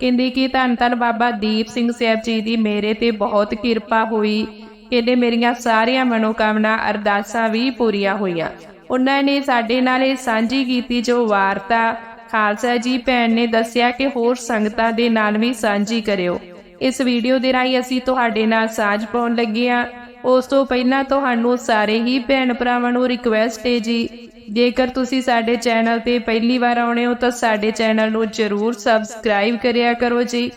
ਕਹਿੰਦੇ ਕਿ ਧੰਨ ਧੰਨ ਬਾਬਾ ਦੀਪ ਸਿੰਘ ਸਾਹਿਬ ਜੀ ਦੀ ਮੇਰੇ ਤੇ ਬਹੁਤ ਕਿਰਪਾ ਹੋਈ। ਕਹਿੰਦੇ ਮੇਰੀਆਂ ਸਾਰੀਆਂ ਮਨੋਕਾਮਨਾ ਅਰਦਾਸਾਂ ਵੀ ਪੂਰੀਆਂ ਹੋਈਆਂ। ਉਹਨਾਂ ਨੇ ਸਾਡੇ ਨਾਲ ਇਹ ਸਾਂਝੀ ਕੀਤੀ ਜੋ ਵਾਰਤਾ ਖਾਲਸਾ ਜੀ ਭੈਣ ਨੇ ਦੱਸਿਆ ਕਿ ਹੋਰ ਸੰਗਤਾਂ ਦੇ ਨਾਲ ਵੀ ਸਾਂਝੀ ਕਰਿਓ। ਇਸ ਵੀਡੀਓ ਦੇ ਰਾਹੀਂ ਅਸੀਂ ਤੁਹਾਡੇ ਨਾਲ ਸਾਂਝ ਪਾਉਣ ਲੱਗੇ ਹਾਂ। ਉਸ ਤੋਂ ਪਹਿਲਾਂ ਤੁਹਾਨੂੰ ਸਾਰੇ ਹੀ ਭੈਣ ਭਰਾਵਾਂ ਨੂੰ ਰਿਕਵੈਸਟ ਹੈ ਜੀ, ਜੇਕਰ ਤੁਸੀਂ ਸਾਡੇ ਚੈਨਲ ਤੇ ਪਹਿਲੀ ਵਾਰ ਆਉਣੇ ਹੋ ਤਾਂ ਸਾਡੇ ਚੈਨਲ ਨੂੰ ਜਰੂਰ ਸਬਸਕ੍ਰਾਈਬ ਕਰਿਆ ਕਰੋ ਜੀ।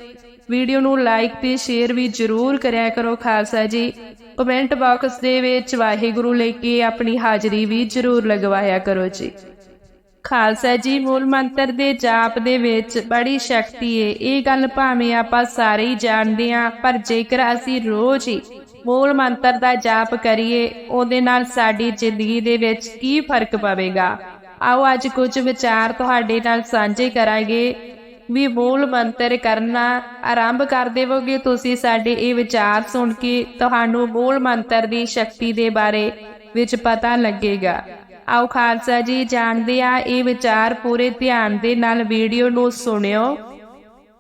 ਵੀਡੀਓ ਨੂੰ ਲਾਈਕ ਤੇ ਸ਼ੇਅਰ ਵੀ ਜਰੂਰ ਕਰਿਆ ਕਰੋ ਖਾਲਸਾ ਜੀ। ਕਮੈਂਟ ਬਾਕਸ ਦੇ ਵਿੱਚ ਵਾਹਿਗੁਰੂ ਲੈ ਕੇ ਆਪਣੀ ਹਾਜ਼ਰੀ ਵੀ ਜਰੂਰ ਲਗਵਾਇਆ ਕਰੋ ਜੀ। ਖਾਲਸਾ ਜੀ ਮੂਲ ਮੰਤਰ ਦੇ ਜਾਪ ਦੇ ਵਿੱਚ ਬੜੀ ਸ਼ਕਤੀ ਏ। ਇਹ ਗੱਲ ਭਾਵੇਂ ਆਪਾਂ ਸਾਰੇ ਹੀ ਜਾਣਦੇ ਹਾਂ, ਪਰ ਜੇਕਰ ਅਸੀਂ ਰੋਜ਼ ਹੀ ਮੂਲ ਮੰਤਰ ਦਾ ਜਾਪ ਕਰੀਏ, ਉਹਦੇ ਨਾਲ ਸਾਡੀ ਜ਼ਿੰਦਗੀ ਦੇ ਵਿੱਚ ਕੀ ਫ਼ਰਕ ਪਵੇਗਾ? ਆਓ ਅੱਜ ਕੁਝ ਵਿਚਾਰ ਤੁਹਾਡੇ ਨਾਲ ਸਾਂਝੇ ਕਰਾਂਗੇ। ਵੀ ਮੂਲ ਮੰਤਰ ਕਰਨਾ ਆਰੰਭ ਕਰ ਦੇਵੋਗੇ ਤੁਸੀਂ ਸਾਡੇ ਇਹ ਵਿਚਾਰ ਸੁਣ ਕੇ ਤੁਹਾਨੂੰ ਮੂਲ ਮੰਤਰ ਦੀ ਸ਼ਕਤੀ ਦੇ ਬਾਰੇ ਵਿੱਚ ਪਤਾ ਲੱਗੇਗਾ। ਆਓ ਖਾਲਸਾ ਜੀ, ਜਾਣਦੇ ਆ ਇਹ ਵਿਚਾਰ ਪੂਰੇ ਧਿਆਨ ਦੇ ਨਾਲ ਵੀਡੀਓ ਨੂੰ ਸੁਣਿਓ।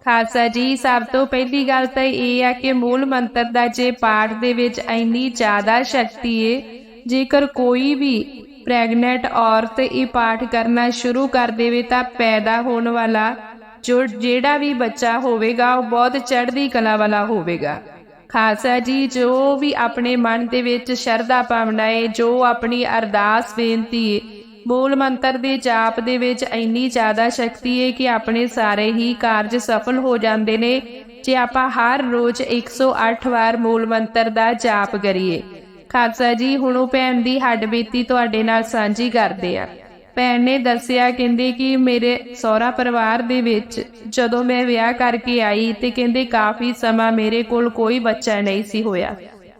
ਖਾਲਸਾ ਜੀ, ਸਭ ਤੋਂ ਪਹਿਲੀ ਗੱਲ ਤਾਂ ਇਹ ਆ ਕਿ ਮੂਲ ਮੰਤਰ ਦਾ ਜੇ ਪਾਠ ਦੇ ਵਿੱਚ ਇੰਨੀ ਜ਼ਿਆਦਾ ਸ਼ਕਤੀ ਏ, ਜੇਕਰ ਕੋਈ ਵੀ ਪ੍ਰੈਗਨੈਂਟ ਔਰਤ ਇਹ ਪਾਠ ਕਰਨਾ ਸ਼ੁਰੂ ਕਰ ਦੇਵੇ ਤਾਂ ਪੈਦਾ ਹੋਣ ਵਾਲਾ ਜੋ ਜਿਹੜਾ ਵੀ ਬੱਚਾ ਹੋਵੇਗਾ, ਉਹ ਬਹੁਤ ਚੜ੍ਹਦੀ ਕਲਾ ਵਾਲਾ ਹੋਵੇਗਾ। ਖਾਲਸਾ ਜੀ, ਜੋ ਵੀ ਆਪਣੇ ਮਨ ਦੇ ਵਿੱਚ ਸ਼ਰਧਾ ਭਾਵਨਾ ਏ, ਜੋ ਆਪਣੀ ਅਰਦਾਸ ਬੇਨਤੀ ਮੂਲ ਮੰਤਰ ਦੇ ਜਾਪ ਦੇ ਵਿੱਚ ਇੰਨੀ ਜ਼ਿਆਦਾ ਸ਼ਕਤੀ ਏ ਕਿ ਆਪਣੇ ਸਾਰੇ ਹੀ ਕਾਰਜ ਸਫਲ ਹੋ ਜਾਂਦੇ ਨੇ, ਜੇ ਆਪਾਂ ਹਰ ਰੋਜ਼ 108 ਵਾਰ ਮੂਲ ਮੰਤਰ ਦਾ ਜਾਪ ਕਰੀਏ। ਖਾਲਸਾ ਜੀ, ਹੁਣ ਉਹ ਭੈਣ ਦੀ ਹੱਡ ਬੀਤੀ ਤੁਹਾਡੇ ਨਾਲ ਸਾਂਝੀ ਕਰਦੇ ਆ। ਭੈਣ ਨੇ ਦੱਸਿਆ, ਕਹਿੰਦੇ ਕਿ ਮੇਰੇ ਸਹੁਰਾ ਪਰਿਵਾਰ ਦੇ ਵਿੱਚ ਜਦੋਂ ਮੈਂ ਵਿਆਹ ਕਰਕੇ ਆਈ ਤੇ ਕਹਿੰਦੇ ਕਾਫੀ ਸਮਾਂ ਮੇਰੇ ਕੋਲ ਕੋਈ ਬੱਚਾ ਨਹੀਂ ਸੀ ਹੋਇਆ।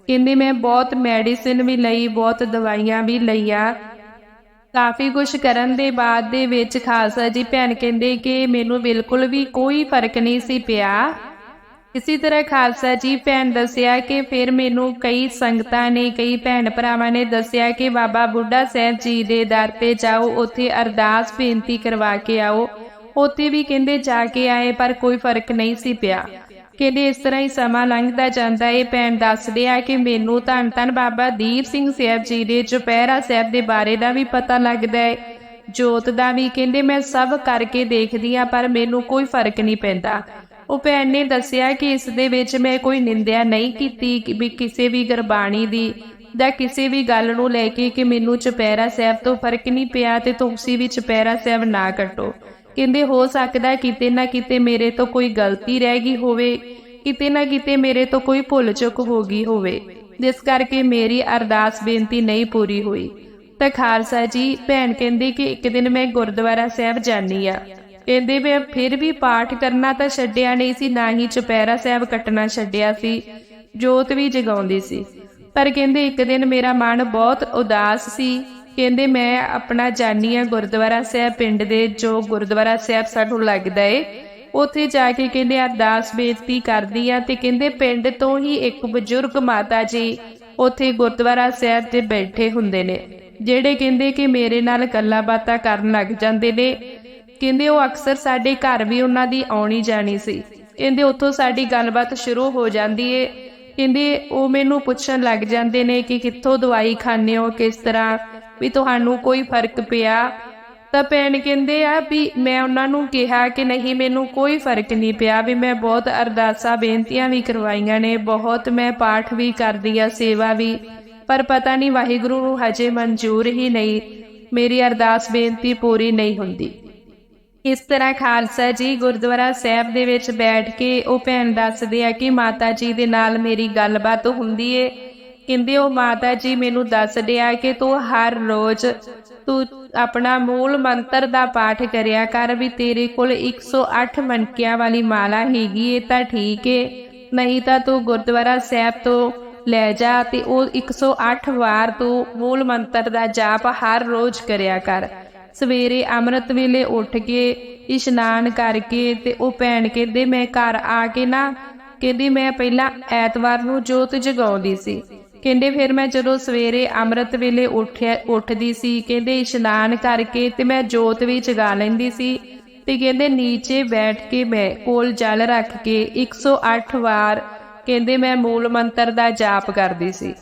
ਕਹਿੰਦੇ ਮੈਂ ਬਹੁਤ ਮੈਡੀਸਿਨ ਵੀ ਲਈ, ਬਹੁਤ ਦਵਾਈਆਂ ਵੀ ਲਈਆਂ। ਕਾਫੀ ਕੁਝ ਕਰਨ ਦੇ ਬਾਅਦ ਦੇ ਵਿੱਚ ਖਾਲਸਾ ਜੀ ਭੈਣ ਕਹਿੰਦੇ ਕਿ ਮੈਨੂੰ ਬਿਲਕੁਲ ਵੀ ਕੋਈ ਫ਼ਰਕ ਨਹੀਂ ਸੀ ਪਿਆ। ਇਸੇ ਤਰ੍ਹਾਂ ਖਾਲਸਾ ਜੀ ਭੈਣ ਦੱਸਿਆ ਕਿ ਫਿਰ ਮੈਨੂੰ ਕਈ ਸੰਗਤਾਂ ਨੇ, ਕਈ ਭੈਣ ਭਰਾਵਾਂ ਨੇ ਦੱਸਿਆ ਕਿ ਬਾਬਾ ਬੁੱਢਾ ਸਾਹਿਬ ਜੀ ਦੇ ਦਰ ਤੇ ਜਾਓ, ਉੱਥੇ ਅਰਦਾਸ ਬੇਨਤੀ ਕਰਵਾ ਕੇ ਆਓ। ਉੱਥੇ ਵੀ ਕਹਿੰਦੇ ਜਾ ਕੇ ਆਏ, ਪਰ ਕੋਈ ਫ਼ਰਕ ਨਹੀਂ ਸੀ ਪਿਆ। ਕਹਿੰਦੇ ਇਸ ਤਰ੍ਹਾਂ ਹੀ ਸਮਾਂ ਲੰਘਦਾ ਜਾਂਦਾ ਏ। ਭੈਣ ਦੱਸਦੇ ਆ ਕਿ ਮੈਨੂੰ ਧੰਨ ਧੰਨ ਬਾਬਾ ਦੀਪ ਸਿੰਘ ਸਾਹਿਬ ਜੀ ਦੇ, ਚੁਪਹਿਰਾ ਸਾਹਿਬ ਦੇ ਬਾਰੇ ਦਾ ਵੀ ਪਤਾ ਲੱਗਦਾ ਹੈ ਜੋਤ ਦਾ ਵੀ ਕਹਿੰਦੇ ਮੈਂ ਸਭ ਕਰਕੇ ਦੇਖਦੀ ਆ, ਪਰ ਮੈਨੂੰ ਕੋਈ ਫ਼ਰਕ ਨਹੀਂ ਪੈਂਦਾ। ਉਹ ਭੈਣ ਨੇ ਦੱਸਿਆ ਕਿ ਇਸ ਦੇ ਵਿੱਚ ਮੈਂ ਕੋਈ ਨਿੰਦਿਆ ਨਹੀਂ ਕੀਤੀ ਵੀ ਕਿਸੇ ਵੀ ਗੁਰਬਾਣੀ ਦੀ ਜਾਂ ਕਿਸੇ ਵੀ ਗੱਲ ਨੂੰ ਲੈ ਕੇ ਕਿ ਮੈਨੂੰ ਚੁਪਹਿਰਾ ਸਾਹਿਬ ਤੋਂ ਫ਼ਰਕ ਨਹੀਂ ਪਿਆ ਤੇ ਤੁਸੀਂ ਵੀ ਚੁਪਹਿਰਾ ਸਾਹਿਬ ਨਾ ਕੱਟੋ। ਕਹਿੰਦੇ, ਹੋ ਸਕਦਾ ਕਿਤੇ ਨਾ ਕਿਤੇ ਮੇਰੇ ਤੋਂ ਕੋਈ ਗਲਤੀ ਰਹਿ ਗਈ ਹੋਵੇ, ਕਿਤੇ ਨਾ ਕਿਤੇ ਮੇਰੇ ਤੋਂ ਕੋਈ ਭੁੱਲ ਚੁੱਕ ਹੋ ਗਈ ਹੋਵੇ। ਜਿਸ ਕਰਕੇ ਮੇਰੀ ਅਰਦਾਸ ਬੇਨਤੀ ਨਹੀਂ ਪੂਰੀ ਹੋਈ। ਤਾਂ ਖਾਲਸਾ ਜੀ, ਭੈਣ ਕਹਿੰਦੀ ਕਿ ਇੱਕ ਦਿਨ ਮੈਂ ਗੁਰਦੁਆਰਾ ਸਾਹਿਬ ਜਾਣੀ ਆ ਕਹਿੰਦੇ ਮੈਂ ਫਿਰ ਵੀ ਪਾਠ ਕਰਨਾ ਤਾਂ ਛੱਡਿਆ ਨਹੀਂ ਸੀ, ਨਾ ਹੀ ਚੁਪਹਿਰਾ ਸਾਹਿਬ ਕੱਟਣਾ ਛੱਡਿਆ ਸੀ। ਜੋਤ ਵੀ ਜਗਾਉਂਦੀ ਸੀ। ਪਰ ਕਹਿੰਦੇ ਇੱਕ ਦਿਨ ਮੇਰਾ ਮਨ ਬਹੁਤ ਉਦਾਸ ਸੀ। ਕਹਿੰਦੇ ਮੈਂ ਆਪਣਾ ਜਾਨੀ ਆ ਗੁਰਦੁਆਰਾ ਸਾਹਿਬ ਪਿੰਡ ਦੇ ਜੋ ਗੁਰਦੁਆਰਾ ਸਾਹਿਬ ਸਾਨੂੰ ਲੱਗਦਾ ਏ, ਉੱਥੇ ਜਾ ਕੇ ਕਹਿੰਦੇ ਅਰਦਾਸ ਬੇਨਤੀ ਕਰਦੀ ਆ ਤੇ ਕਹਿੰਦੇ ਪਿੰਡ ਤੋਂ ਹੀ ਇੱਕ ਬਜ਼ੁਰਗ ਮਾਤਾ ਜੀ ਉੱਥੇ ਗੁਰਦੁਆਰਾ ਸਾਹਿਬ ਤੇ ਬੈਠੇ ਹੁੰਦੇ ਨੇ, ਜਿਹੜੇ ਕਹਿੰਦੇ ਕਿ ਮੇਰੇ ਨਾਲ ਗੱਲਾਂ ਬਾਤਾਂ ਕਰਨ ਲੱਗ ਜਾਂਦੇ ਨੇ। ਕਹਿੰਦੇ ਉਹ ਅਕਸਰ ਸਾਡੇ ਘਰ ਵੀ ਉਹਨਾਂ ਦੀ ਆਉਣੀ ਜਾਣੀ ਸੀ। ਕਹਿੰਦੇ ਉੱਥੋਂ ਸਾਡੀ ਗੱਲਬਾਤ ਸ਼ੁਰੂ ਹੋ ਜਾਂਦੀ ਏ। ਕਹਿੰਦੇ ਉਹ ਮੈਨੂੰ ਪੁੱਛਣ ਲੱਗ ਜਾਂਦੇ ਨੇ ਕਿ ਕਿੱਥੋਂ ਦਵਾਈ ਖਾਂਦੇ ਹੋ, ਕਿਸ ਤਰ੍ਹਾਂ? ਵੀ ਤੁਹਾਨੂੰ ਕੋਈ ਫ਼ਰਕ ਪਿਆ? ਤਾਂ ਭੈਣ ਕਹਿੰਦੇ ਆ ਵੀ ਮੈਂ ਉਹਨਾਂ ਨੂੰ ਕਿਹਾ ਕਿ ਨਹੀਂ, ਮੈਨੂੰ ਕੋਈ ਫ਼ਰਕ ਨਹੀਂ ਪਿਆ ਵੀ ਮੈਂ ਬਹੁਤ ਅਰਦਾਸਾਂ, ਬੇਨਤੀਆਂ ਵੀ ਕਰਵਾਈਆਂ ਨੇ, ਬਹੁਤ ਮੈਂ ਪਾਠ ਵੀ ਕਰਦੀ ਆ, ਸੇਵਾ ਵੀ। ਪਰ ਪਤਾ ਨਹੀਂ ਵਾਹਿਗੁਰੂ ਨੂੰ ਹਜੇ ਮਨਜ਼ੂਰ ਹੀ ਨਹੀਂ। ਮੇਰੀ ਅਰਦਾਸ, ਬੇਨਤੀ ਪੂਰੀ ਨਹੀਂ ਹੁੰਦੀ। ਇਸ ਤਰ੍ਹਾਂ ਖਾਲਸਾ ਜੀ ਗੁਰਦੁਆਰਾ ਸਾਹਿਬ ਦੇ ਵਿੱਚ ਬੈਠ ਕੇ ਉਹ ਭੈਣ ਦੱਸਦੇ ਆ ਕਿ ਮਾਤਾ ਜੀ ਦੇ ਨਾਲ ਮੇਰੀ ਗੱਲਬਾਤ ਹੁੰਦੀ ਏ। ਕਹਿੰਦੇ ਉਹ ਮਾਤਾ ਜੀ ਮੈਨੂੰ ਦੱਸਦੇ ਆ ਕਿ ਤੂੰ ਹਰ ਰੋਜ਼ ਤੂੰ ਆਪਣਾ ਮੂਲ ਮੰਤਰ ਦਾ ਪਾਠ ਕਰਿਆ ਕਰ ਵੀ ਤੇਰੇ ਕੋਲ 108 ਮਣਕਿਆਂ ਵਾਲੀ ਮਾਲਾ ਹੈਗੀ ਏ ਤਾਂ ਠੀਕ ਏ। ਨਹੀਂ ਤਾਂ ਤੂੰ ਗੁਰਦੁਆਰਾ ਸਾਹਿਬ ਤੋਂ ਲੈ ਜਾ ਤੇ ਉਹ 108 ਵਾਰ ਤੂੰ ਮੂਲ ਮੰਤਰ ਦਾ ਜਾਪ ਹਰ ਰੋਜ਼ ਕਰਿਆ ਕਰ। ਸਵੇਰੇ ਅੰਮ੍ਰਿਤ ਵੇਲੇ ਉੱਠ ਕੇ ਇਸ਼ਨਾਨ ਕਰਕੇ ਤੇ ਉਹ ਭੈਣ ਕਹਿੰਦੇ, ਮੈਂ ਘਰ ਆ ਕੇ ਨਾ, ਕਹਿੰਦੀ, ਮੈਂ ਪਹਿਲਾਂ ਐਤਵਾਰ ਨੂੰ ਜੋਤ ਜਗਾਉਂਦੀ ਸੀ। ਕਹਿੰਦੇ, ਫਿਰ ਮੈਂ ਜਦੋਂ ਸਵੇਰੇ ਅੰਮ੍ਰਿਤ ਵੇਲੇ ਉੱਠਿਆ, ਉੱਠਦੀ ਸੀ, ਕਹਿੰਦੇ, ਇਸ਼ਨਾਨ ਕਰਕੇ ਤੇ ਮੈਂ ਜੋਤ ਵੀ ਜਗਾ ਲੈਂਦੀ ਸੀ। ਤੇ ਕਹਿੰਦੇ, ਨੀਚੇ ਬੈਠ ਕੇ ਮੈਂ ਕੋਲ ਜਲ ਰੱਖ ਕੇ 108 ਵਾਰ ਕਹਿੰਦੇ, ਮੈਂ ਮੂਲ ਮੰਤਰ ਦਾ ਜਾਪ ਕਰਦੀ ਸੀ।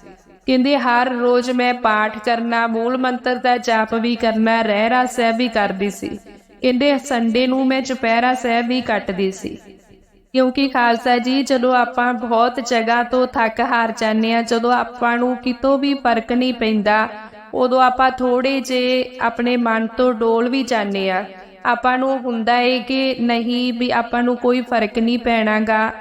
ਕਹਿੰਦੇ, ਹਰ ਰੋਜ਼ ਮੈਂ ਪਾਠ ਕਰਨਾ, ਮੂਲ ਮੰਤਰ ਦਾ ਜਾਪ ਵੀ ਕਰਨਾ, ਰਹਿਰਾ ਸਾਹਿਬ ਵੀ ਕਰਦੀ ਸੀ। ਕਹਿੰਦੇ, ਸੰਡੇ ਨੂੰ ਮੈਂ ਚੁਪਹਿਰਾ ਸਾਹਿਬ ਵੀ ਕੱਟਦੀ ਸੀ। ਕਿਉਂਕਿ ਖਾਲਸਾ ਜੀ, ਜਦੋਂ ਆਪਾਂ ਬਹੁਤ ਜਗ੍ਹਾ ਤੋਂ ਥੱਕ ਹਾਰ ਜਾਂਦੇ ਆ ਜਦੋਂ ਆਪਾਂ ਨੂੰ ਕਿਤੋਂ ਵੀ ਫ਼ਰਕ ਨਹੀਂ ਪੈਂਦਾ, ਉਦੋਂ ਆਪਾਂ ਥੋੜੇ ਜੇ ਆਪਣੇ ਮਨ ਤੋਂ ਡੋਲ ਵੀ ਜਾਂਦੇ ਆ ਆਪਾਂ ਨੂੰ ਹੁੰਦਾ ਏ ਕਿ ਨਹੀਂ ਵੀ ਆਪਾਂ ਨੂੰ ਕੋਈ ਫ਼ਰਕ ਨਹੀਂ ਪੈਣਾਗਾ।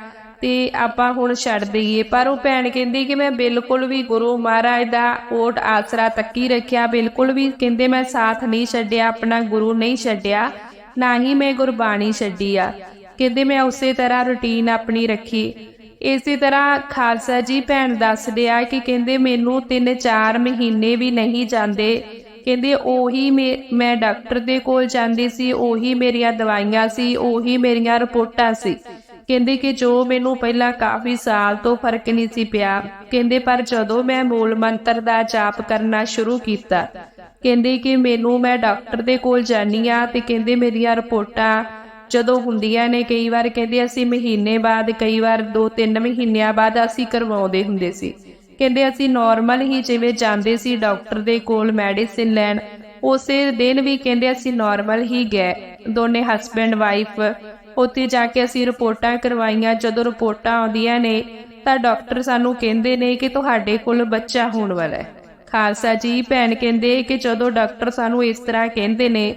ਤੇ ਆਪਾਂ ਹੁਣ ਛੱਡ ਦਈਏ। ਪਰ ਉਹ ਭੈਣ ਕਹਿੰਦੀ ਕਿ ਮੈਂ ਬਿਲਕੁਲ ਵੀ ਗੁਰੂ ਮਹਾਰਾਜ ਦਾ ਓਟ ਆਸਰਾ ਤੱਕੀ ਰੱਖਿਆ। ਬਿਲਕੁਲ ਵੀ ਕਹਿੰਦੇ ਮੈਂ ਸਾਥ ਨਹੀਂ ਛੱਡਿਆ, ਆਪਣਾ ਗੁਰੂ ਨਹੀਂ ਛੱਡਿਆ, ਨਾ ਹੀ ਮੈਂ ਗੁਰਬਾਣੀ ਛੱਡੀ ਆ। ਕਹਿੰਦੇ ਮੈਂ ਉਸੇ ਤਰ੍ਹਾਂ ਰੁਟੀਨ ਆਪਣੀ ਰੱਖੀ। ਇਸੇ ਤਰ੍ਹਾਂ ਖਾਲਸਾ ਜੀ ਭੈਣ ਦੱਸਦੇ ਆ ਕਿ ਕਹਿੰਦੇ ਮੈਨੂੰ 3-4 ਮਹੀਨੇ ਵੀ ਨਹੀਂ ਜਾਂਦੇ। ਕਹਿੰਦੇ ਉਹੀ ਮੈਂ ਡਾਕਟਰ ਦੇ ਕੋਲ ਜਾਂਦੀ ਸੀ, ਉਹੀ ਮੇਰੀਆਂ ਦਵਾਈਆਂ ਸੀ, ਉਹੀ ਮੇਰੀਆਂ ਰਿਪੋਰਟਾਂ ਸੀ। ਕਹਿੰਦੇ ਕਿ ਜੋ ਮੈਨੂੰ ਪਹਿਲਾਂ ਕਾਫੀ ਸਾਲ ਤੋਂ ਫ਼ਰਕ ਨਹੀਂ ਸੀ ਪਿਆ, ਕਹਿੰਦੇ ਪਰ ਜਦੋਂ ਮੈਂ ਮੂਲ ਮੰਤਰ ਦਾ ਜਾਪ ਕਰਨਾ ਸ਼ੁਰੂ ਕੀਤਾ, ਕਹਿੰਦੇ ਕਿ ਮੈਨੂੰ ਮੈਂ ਡਾਕਟਰ ਦੇ ਕੋਲ ਜਾਨੀ ਆ ਤੇ ਕਹਿੰਦੇ ਮੇਰੀਆਂ ਰਿਪੋਰਟਾਂ ਜਦੋਂ ਹੁੰਦੀਆਂ ਨੇ ਕਈ ਵਾਰ ਕਹਿੰਦੇ ਅਸੀਂ ਮਹੀਨੇ ਬਾਅਦ, ਕਈ ਵਾਰ 2-3 ਮਹੀਨਿਆਂ ਬਾਅਦ ਅਸੀਂ ਕਰਵਾਉਂਦੇ ਹੁੰਦੇ ਸੀ। ਕਹਿੰਦੇ ਅਸੀਂ ਨਾਰਮਲ ਹੀ ਜਿਵੇਂ ਜਾਂਦੇ ਸੀ ਡਾਕਟਰ ਦੇ ਕੋਲ ਮੈਡੀਸਿਨ ਲੈਣ, ਉਸੇ ਦਿਨ ਵੀ ਕਹਿੰਦੇ ਅਸੀਂ ਨਾਰਮਲ ਹੀ ਗਏ, ਦੋਨੇ ਹਸਬੈਂਡ ਵਾਈਫ ਉੱਥੇ ਜਾ ਕੇ ਅਸੀਂ ਰਿਪੋਰਟਾਂ ਕਰਵਾਈਆਂ। ਜਦੋਂ ਰਿਪੋਰਟਾਂ ਆਉਂਦੀਆਂ ਨੇ, ਤਾਂ ਡਾਕਟਰ ਸਾਨੂੰ ਕਹਿੰਦੇ ਨੇ ਕਿ ਤੁਹਾਡੇ ਕੋਲ ਬੱਚਾ ਹੋਣ ਵਾਲਾ ਹੈ। ਖਾਲਸਾ ਜੀ ਭੈਣ ਕਹਿੰਦੇ ਕਿ ਜਦੋਂ ਡਾਕਟਰ ਸਾਨੂੰ ਇਸ ਤਰ੍ਹਾਂ ਕਹਿੰਦੇ ਨੇ,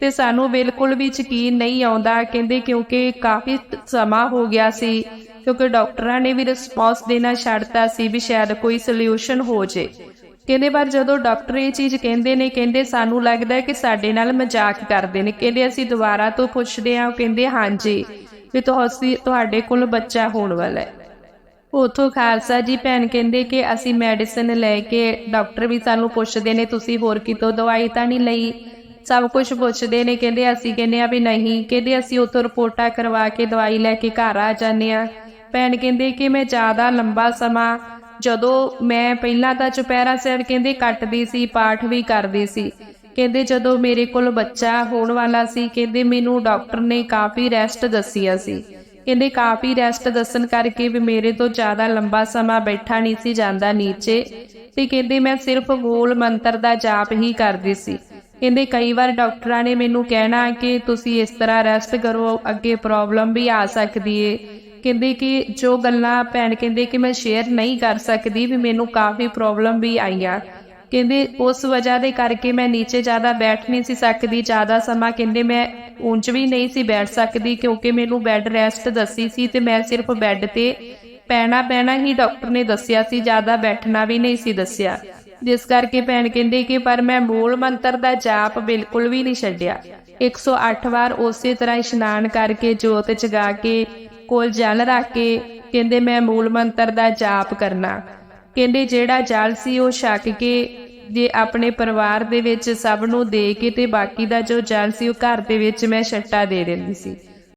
ਤੇ ਸਾਨੂੰ ਬਿਲਕੁਲ ਵੀ ਯਕੀਨ ਨਹੀਂ ਆਉਂਦਾ। ਕਹਿੰਦੇ ਕਿਉਂਕਿ ਕਾਫੀ ਸਮਾਂ ਹੋ ਗਿਆ ਸੀ, ਕਿਉਂਕਿ ਡਾਕਟਰਾਂ ਨੇ ਵੀ ਰਿਸਪੌਂਸ ਦੇਣਾ ਛੱਡਤਾ ਸੀ ਵੀ ਸ਼ਾਇਦ ਕੋਈ ਸੋਲੂਸ਼ਨ ਹੋ ਜੇ। ਕਹਿੰਦੇ ਪਰ ਜਦੋਂ ਡਾਕਟਰ ਇਹ ਚੀਜ਼ ਕਹਿੰਦੇ ਨੇ, ਕਹਿੰਦੇ ਸਾਨੂੰ ਲੱਗਦਾ ਹੈ ਕਿ ਸਾਡੇ ਨਾਲ ਮਜ਼ਾਕ ਕਰਦੇ ਨੇ। ਕਹਿੰਦੇ ਅਸੀਂ ਦੁਬਾਰਾ ਤੋਂ ਪੁੱਛਦੇ ਹਾਂ, ਉਹ ਕਹਿੰਦੇ, ਹਾਂਜੀ, ਵੀ ਤੁਸੀਂ, ਤੁਹਾਡੇ ਕੋਲ ਬੱਚਾ ਹੋਣ ਵਾਲਾ ਹੈ। ਉਥੋਂ ਖਾਲਸਾ ਜੀ ਭੈਣ ਕਹਿੰਦੇ ਕਿ ਅਸੀਂ ਮੈਡੀਸਿਨ ਲੈ ਕੇ ਡਾਕਟਰ ਵੀ ਸਾਨੂੰ ਪੁੱਛਦੇ ਨੇ, ਤੁਸੀਂ ਹੋਰ ਕਿਤੋਂ ਦਵਾਈ ਤਾਂ ਨਹੀਂ ਲਈ? ਸਭ ਕੁਝ ਪੁੱਛਦੇ ਨੇ, ਕਹਿੰਦੇ ਅਸੀਂ ਕਹਿੰਦੇ ਆ ਵੀ ਨਹੀਂ। ਕਹਿੰਦੇ ਅਸੀਂ ਉਥੋਂ ਰਿਪੋਰਟਾਂ ਕਰਵਾ ਕੇ ਦਵਾਈ ਲੈ ਕੇ ਘਰ ਆ ਜਾਂਦੇ ਆ ਭੈਣ ਕਹਿੰਦੇ ਕਿ ਮੈਂ ਜ਼ਿਆਦਾ ਲੰਬਾ ਸਮਾਂ ਜਦੋਂ ਮੈਂ ਪਹਿਲਾਂ ਤਾਂ ਚੁਪਹਿਰਾ ਸਾਹਿਬ ਕਹਿੰਦੇ ਕੱਟਦੀ ਸੀ, ਪਾਠ ਵੀ ਕਰਦੀ ਸੀ। ਕਹਿੰਦੇ ਜਦੋਂ ਮੇਰੇ ਕੋਲ ਬੱਚਾ ਹੋਣ ਵਾਲਾ ਸੀ, ਕਹਿੰਦੇ ਮੈਨੂੰ ਡਾਕਟਰ ਨੇ ਕਾਫੀ ਰੈਸਟ ਦੱਸਿਆ ਸੀ। ਕਹਿੰਦੇ ਕਾਫੀ ਰੈਸਟ ਦੱਸਣ ਕਰਕੇ ਵੀ ਮੇਰੇ ਤੋਂ ਜ਼ਿਆਦਾ ਲੰਬਾ ਸਮਾਂ ਬੈਠਾ ਨਹੀਂ ਸੀ, ਜਾਂਦਾ ਨੀਚੇ। ਤੇ ਕਹਿੰਦੇ ਮੈਂ ਸਿਰਫ ਗੋਲ ਮੰਤਰ ਦਾ ਜਾਪ ਹੀ ਕਰਦੀ ਸੀ। ਕਹਿੰਦੇ ਕਈ ਵਾਰ ਡਾਕਟਰਾਂ ਨੇ ਮੈਨੂੰ ਕਹਿਣਾ ਕਿ ਤੁਸੀਂ ਇਸ ਤਰ੍ਹਾਂ ਰੈਸਟ ਕਰੋ, ਅੱਗੇ ਪ੍ਰੋਬਲਮ ਵੀ ਆ ਸਕਦੀ ਏ। ਕਹਿੰਦੇ ਕਿ ਜੋ ਗੱਲਾਂ ਭੈਣ ਕਹਿੰਦੇ ਕਿ ਮੈਂ ਸ਼ੇਅਰ ਨਹੀਂ ਕਰ ਸਕਦੀ, ਵੀ ਮੈਨੂੰ ਕਾਫੀ ਪ੍ਰੋਬਲਮ ਵੀ ਆਈਆਂ ਕਹਿੰਦੇ ਉਸ ਵਜ੍ਹਾ ਦੇ ਕਰਕੇ ਮੈਂ ਨੀਚੇ ਜ਼ਿਆਦਾ ਬੈਠ ਨਹੀਂ ਸੀ ਸਕਦੀ, ਜ਼ਿਆਦਾ ਸਮਾਂ ਕਹਿੰਦੇ ਮੈਂ ਉਂਝ ਵੀ ਨਹੀਂ ਸੀ ਬੈਠ ਸਕਦੀ ਕਿਉਂਕਿ ਮੈਨੂੰ ਬੈੱਡ ਰੈਸਟ ਦੱਸੀ ਸੀ ਤੇ ਮੈਂ ਸਿਰਫ ਬੈੱਡ ਤੇ ਪੈਣਾ ਪੈਣਾ ਹੀ ਡਾਕਟਰ ਨੇ ਦੱਸਿਆ ਸੀ, ਜ਼ਿਆਦਾ ਬੈਠਣਾ ਵੀ ਨਹੀਂ ਸੀ ਦੱਸਿਆ। ਜਿਸ ਕਰਕੇ ਭੈਣ ਕਹਿੰਦੇ ਕਿ ਪਰ ਮੈਂ ਮੂਲ ਮੰਤਰ ਦਾ ਜਾਪ ਬਿਲਕੁਲ ਵੀ ਨਹੀਂ ਛੱਡਿਆ। 108 ਵਾਰ ਉਸੇ ਤਰ੍ਹਾਂ ਇਸ਼ਨਾਨ ਕਰਕੇ ਜੋਤ ਜਗਾ ਕੇ ਕੋਲ ਜਲ ਰੱਖ ਕੇ ਕਹਿੰਦੇ, ਮੈਂ ਮੂਲ ਮੰਤਰ ਦਾ ਜਾਪ ਕਰਨਾ। ਕਹਿੰਦੇ, ਜਿਹੜਾ ਜਲ ਸੀ ਉਹ ਛਕ ਕੇ ਜੇ ਆਪਣੇ ਪਰਿਵਾਰ ਦੇ ਵਿੱਚ ਸਭ ਨੂੰ ਦੇ ਕੇ ਤੇ ਬਾਕੀ ਦਾ ਜੋ ਜਲ ਸੀ ਉਹ ਘਰ ਦੇ ਵਿੱਚ ਮੈਂ ਛੱਟਾ ਦੇ ਦਿੰਦੀ ਸੀ।